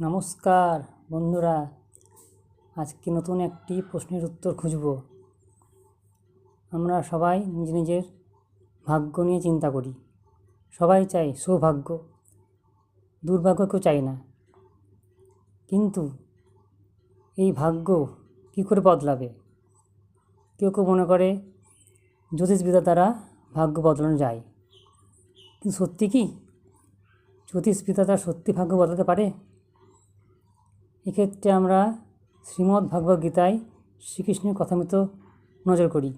নমস্কার, বন্ধুরা। আজকে নতুন একটি প্রশ্নের উত্তর খুঁজব। আমরা সবাই নিজ নিজের ভাগ্য নিয়ে চিন্তা করি। সবাই চাই সৌভাগ্য। দুর্ভাগ্য কেউ চাই না। কিন্তু এই ভাগ্য কী করে বদলাবে? কেউ কেউ মনে করে জ্যোতিষবিদ্যা দ্বারা ভাগ্য বদলানো যায়। কিন্তু সত্যি কি? জ্যোতিষবিদ্যা দ্বারা সত্যি ভাগ্য বদলাতে পারে? এক্ষেত্রে আমরা শ্রীমদ্ ভাগবত গীতায় শ্রীকৃষ্ণের কথা মতো নজর করি।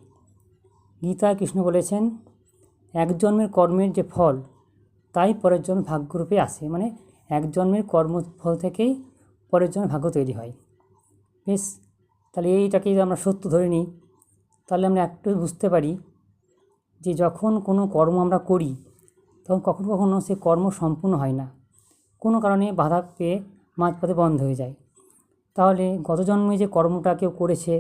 গীতায় কৃষ্ণ বলেছেন, এক জন্মের কর্মের যে ফল, তাই পরের জন্ম ভাগ্যরূপে আসে। মানে এক জন্মের কর্মফল থেকেই পরের জন্মে ভাগ্য তৈরি হয়। বেশ, তাহলে এইটাকে যদি আমরা সত্য ধরে নিই, তাহলে আমরা একটু বুঝতে পারি যে যখন কোনো কর্ম আমরা করি, তখন কখনো কখনো সে কর্ম সম্পূর্ণ হয় না। কোনো কারণে বাধা পেয়ে মাঝপথে বন্ধ হয়ে যায়। তাহলে গত জন্মে যে কর্মটা কেউ করেছে,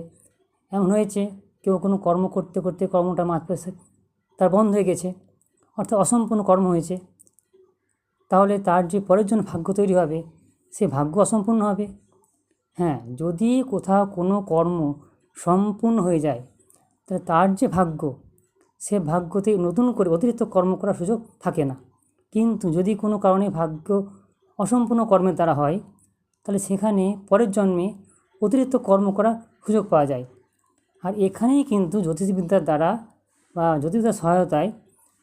এমন হয়েছে কেউ কোনো কর্ম করতে করতে কর্মটা মাঝপথে তার বন্ধ হয়ে গেছে, অর্থাৎ অসম্পূর্ণ কর্ম হয়েছে, তাহলে তার যে পরের জন্য ভাগ্য তৈরি হবে, সে ভাগ্য অসম্পূর্ণ হবে। হ্যাঁ যদি কোথাও কোনো কর্ম সম্পূর্ণ হয়ে যায়, তাহলে তার যে ভাগ্য, সে ভাগ্যতে নতুন করে অতিরিক্ত কর্ম করার সুযোগ থাকে না। কিন্তু যদি কোনো কারণে ভাগ্য অসম্পূর্ণ কর্মের দ্বারা হয় তাহলে সেখানে পরের জন্মে অতিরিক্ত কর্ম করার সুযোগ পাওয়া যায়। আর এখানেই কিন্তু জ্যোতিষবিদ্যার দ্বারা বা জ্যোতিষবিদ্যার সহায়তায়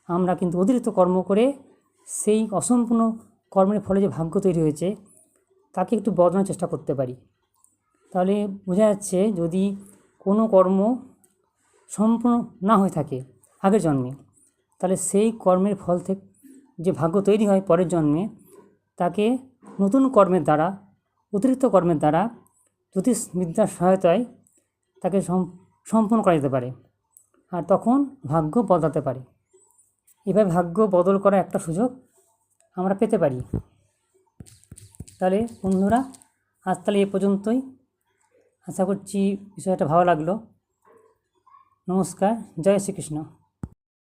আমরা কিন্তু অতিরিক্ত কর্ম করে সেই অসম্পূর্ণ কর্মের ফলে যে ভাগ্য তৈরি হয়েছে, তাকে একটু বদলানোর চেষ্টা করতে পারি। তাহলে বোঝা যাচ্ছে যদি কোনো কর্ম সম্পূর্ণ না হয়ে থাকে আগের জন্মে, তাহলে সেই কর্মের ফল থেকে যে ভাগ্য তৈরি হয় পরের জন্মে, তাকে নতুন কর্মের দ্বারা অতিরিক্ত কর্মের দ্বারা জ্যোতিষবিদ্যার সহায়তায় তাকে সম্পূর্ণ করা যেতে পারে। আর তখন ভাগ্য বদলাতে পারে। এভাবে ভাগ্য বদল করার একটা সুযোগ আমরা পেতে পারি। তাহলে বন্ধুরা, আজ তাহলে এ পর্যন্তই। আশা করছি বিষয়টা ভালো লাগল। নমস্কার, জয় শ্রীকৃষ্ণ।